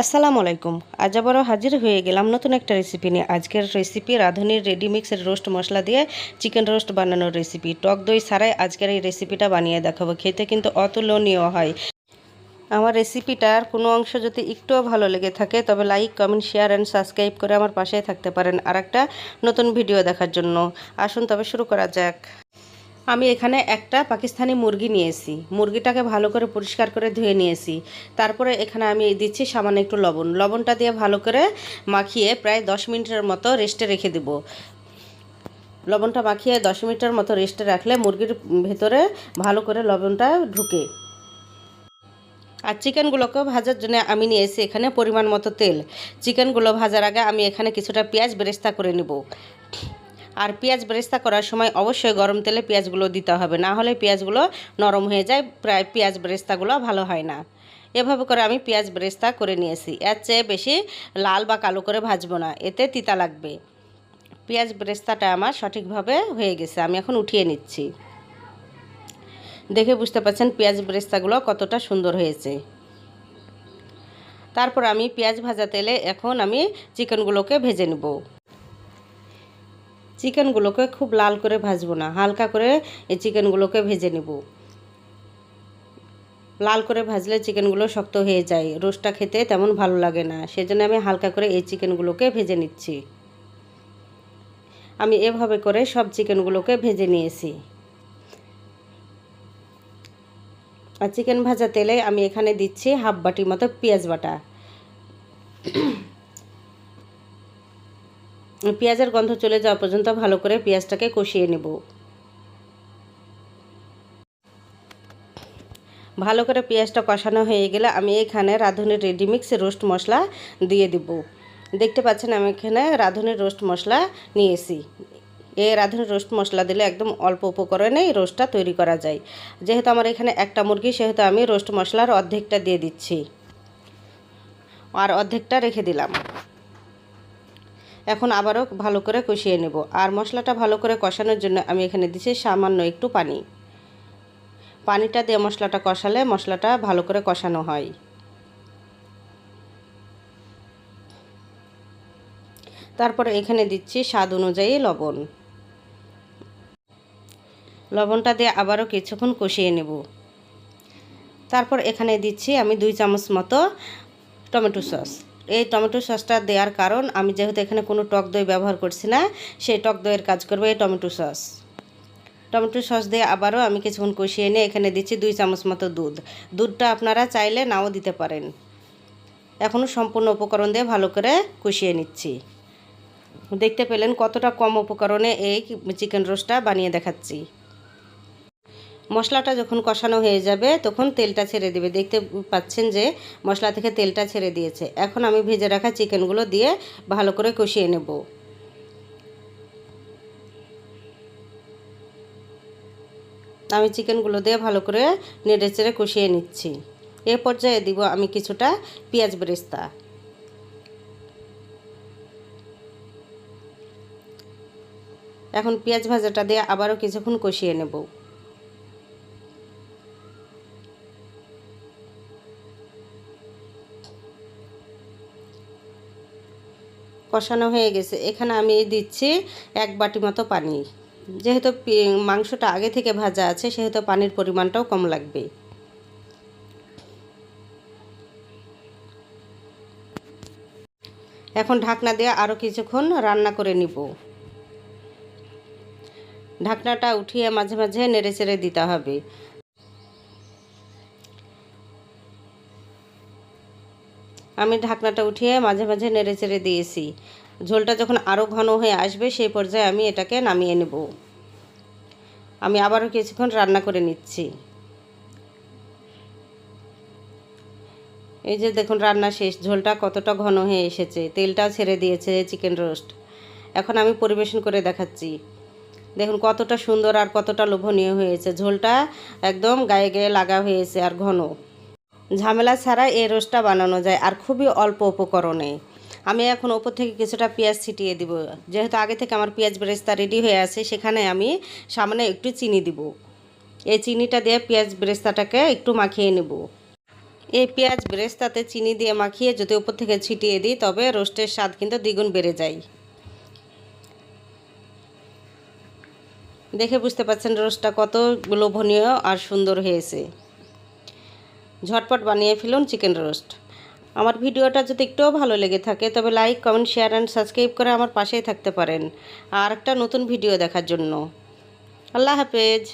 আসসালামু আলাইকুম। আজ আবারও হাজির হয়ে গেলাম নতুন একটা রেসিপি নিয়ে। আজকের রেসিপি রাঁধুনির রেডি মিক্সের রোস্ট মশলা দিয়ে চিকেন রোস্ট বানানোর রেসিপি টক দই ছাড়াই আজকের এই রেসিপিটা বানিয়ে দেখাবো। খেতে কিন্তু অতুলনীয় হয়। আমার রেসিপিটার কোনো অংশ যদি একটুও ভালো লেগে থাকে, তবে like comment share and subscribe করে আমার পাশে থাকতে পারেন। আর একটা নতুন ভিডিও দেখার জন্য। আসুন তবে শুরু করা যাক। আমি এখানে একটা পাকিস্তানি মুরগি নিয়েছি। মুরগিটাকে ভালো করে পরিষ্কার করে ধুয়ে নিয়েছি। তারপরে এখানে আমি দিচ্ছি সামান্য একটু লবণ। লবণটা দিয়ে ভালো করে মাখিয়ে প্রায় দশ মিনিটের মতো রেস্টে রেখে দেব। লবণটা মাখিয়ে দশ মিনিটের মতো রেস্টে রাখলে মুরগির ভেতরে ভালো করে লবণটা ঢুকে। আর চিকেনগুলোকে ভাজার জন্য আমি নিয়েছি এখানে পরিমাণ মতো তেল। চিকেনগুলো ভাজার আগে আমি এখানে কিছুটা পেঁয়াজ বেরেস্তা করে নেব। আর পেঁয়াজ বেরেস্তা করার সময় অবশ্যই গরম তেলে পেঁয়াজগুলো দিতে হবে। না হলে পেঁয়াজগুলো নরম হয়ে যায়, প্রায় পেঁয়াজ বেরেস্তাগুলো ভালো হয় না। এভাবে করে আমি পেঁয়াজ বেরেস্তা করে নিয়েছি। এর চেয়ে বেশি লাল বা কালো করে ভাজবো না, এতে তিতা লাগবে। পেঁয়াজ বেরেস্তাটা আমার সঠিকভাবে হয়ে গেছে, আমি এখন উঠিয়ে নিচ্ছি। দেখে বুঝতে পারছেন পেঁয়াজ বেরেস্তাগুলো কতটা সুন্দর হয়েছে। তারপর আমি পেঁয়াজ ভাজা তেলে এখন আমি চিকেনগুলোকে ভেজে নেব। চিকেনগুলোকে খুব লাল করে ভাজবো না, হালকা করে এই চিকেনগুলোকে ভেজে নেব। লাল করে ভাজলে চিকেনগুলো শক্ত হয়ে যায়, রোস্টটা খেতে তেমন ভালো লাগে না, সেজন্য আমি হালকা করে এই চিকেনগুলোকে ভেজে নিচ্ছি। আমি এভাবে করে সব চিকেনগুলোকে ভেজে নিয়েছি। আর চিকেন ভাজা তেলে আমি এখানে দিচ্ছি হাফ বাটি মতো পেঁয়াজ বাটা। পেঁয়াজের গন্ধ চলে যাওয়া পর্যন্ত ভালো করে পেঁয়াজটাকে কষিয়ে নেব। ভালো করে পেঁয়াজটা কষানো হয়ে গেলে আমি এখানে রাঁধুনির রেডিমিক্স রোস্ট মশলা দিয়ে দিব। দেখতে পাচ্ছেন আমি এখানে রাঁধুনির রোস্ট মশলা নিয়েছি। এই রাঁধুনির রোস্ট মশলা দিলে একদম অল্প উপকরণেই রোস্টটা তৈরি করা যায়। যেহেতু আমার এখানে একটা মুরগি, সেহেতু আমি রোস্ট মশলার অর্ধেকটা দিয়ে দিচ্ছি। আর অর্ধেকটা রেখে দিলাম। এখন আবারও ভালো করে কষিয়ে নেব। আর মশলাটা ভালো করে কষানোর জন্য আমি এখানে দিচ্ছি সামান্য একটু পানি। পানিটা দিয়ে মশলাটা কষালে মশলাটা ভালো করে কষানো হয়। তারপরে এখানে দিচ্ছি স্বাদ অনুযায়ী লবণ। লবণটা দিয়ে আবারও কিছুক্ষণ কষিয়ে নেব। তারপর এখানে দিচ্ছি আমি দুই চামচ মতো টমেটো সস। এই টমেটো সসটা দেওয়ার কারণ, আমি যেহেতু এখানে কোনো টক দই ব্যবহার করছি না, সেই টক দইয়ের কাজ করবে এই টমেটো সস। টমেটো সস দিয়ে আবারও আমি কিছুক্ষণ কষিয়ে নিয়ে এখানে দিচ্ছি দুই চামচ মতো দুধ। দুধটা আপনারা চাইলে নাও দিতে পারেন। এখনও সম্পূর্ণ উপকরণ দিয়ে ভালো করে কষিয়ে নিচ্ছি। দেখতে পেলেন কতটা কম উপকরণে এই চিকেন রোস্টটা বানিয়ে দেখাচ্ছি। মশলাটা যখন কষানো হয়ে যাবে, তখন তেলটা ছেড়ে দেবে। দেখতে পাচ্ছেন যে মশলা থেকে তেলটা ছেড়ে দিয়েছে। এখন আমি ভেজে রাখা চিকেনগুলো দিয়ে ভালো করে কষিয়ে নেব। আমি চিকেনগুলো দিয়ে ভালো করে নেড়ে চেড়ে কষিয়ে নিচ্ছি। এ পর্যায়ে দিব আমি কিছুটা পেঁয়াজ বেরেস্তা। এখন পেঁয়াজ ভাজাটা দিয়ে আবারও কিছুক্ষণ কষিয়ে নেব। কষানো হয়ে গেছে। এখানে আমি দিচ্ছি এক বাটি মতো পানি। যেহেতু মাংসটা আগে থেকে ভাজা আছে, সেহেতু পানির পরিমাণটাও কম লাগবে। এখন ঢাকনা দিয়ে আরও কিছুক্ষণ রান্না করে নিব। ঢাকনাটা উঠিয়ে মাঝে মাঝে নেড়ে চেড়ে দিতে হবে। আমি ঢাকনাটা উঠিয়ে মাঝে মাঝে নেড়ে চেড়ে দিয়েছি। ঝোলটা যখন আরও ঘন হয়ে আসবে, সেই পর্যায়ে আমি এটাকে নামিয়ে নেব। আমি আবারও কিছুক্ষণ রান্না করে নিচ্ছি। এই যে দেখুন, রান্না শেষ। ঝোলটা কতটা ঘন হয়ে এসেছে। তেলটাও ছেড়ে দিয়েছে চিকেন রোস্ট। এখন আমি পরিবেশন করে দেখাচ্ছি। দেখুন, কতটা সুন্দর আর কতটা লোভনীয় হয়েছে। ঝোলটা একদম গায়ে গায়ে লাগা হয়েছে আর ঘন। ঝামেলা ছাড়া এই রোস্টটা বানানো যায় আর খুবই অল্প উপকরণে। আমি এখন ওপর থেকে কিছুটা পেঁয়াজ ছিটিয়ে দিব। যেহেতু আগে থেকে আমার পেঁয়াজ বেরেস্তা রেডি হয়ে আছে, সেখানে আমি সামনে একটু চিনি দিব। এই চিনিটা দিয়ে পেঁয়াজ বেরেস্তাটাকে একটু মাখিয়ে নেব। এই পেঁয়াজ ব্রেস্তাতে চিনি দিয়ে মাখিয়ে যদি উপর থেকে ছিটিয়ে দিই, তবে রোস্টের স্বাদ কিন্তু দ্বিগুণ বেড়ে যায়। দেখে বুঝতে পারছেন রোস্টটা কত লোভনীয় আর সুন্দর হয়েছে। ঝটপট বানিয়ে ফেলুন চিকেন রোস্ট। আমার ভিডিওটা যদি একটুও ভালো লেগে থাকে, তবে like comment share and subscribe করে আমার পাশেই থাকতে পারেন। আর একটা নতুন ভিডিও দেখার জন্য। আল্লাহ হাফেজ।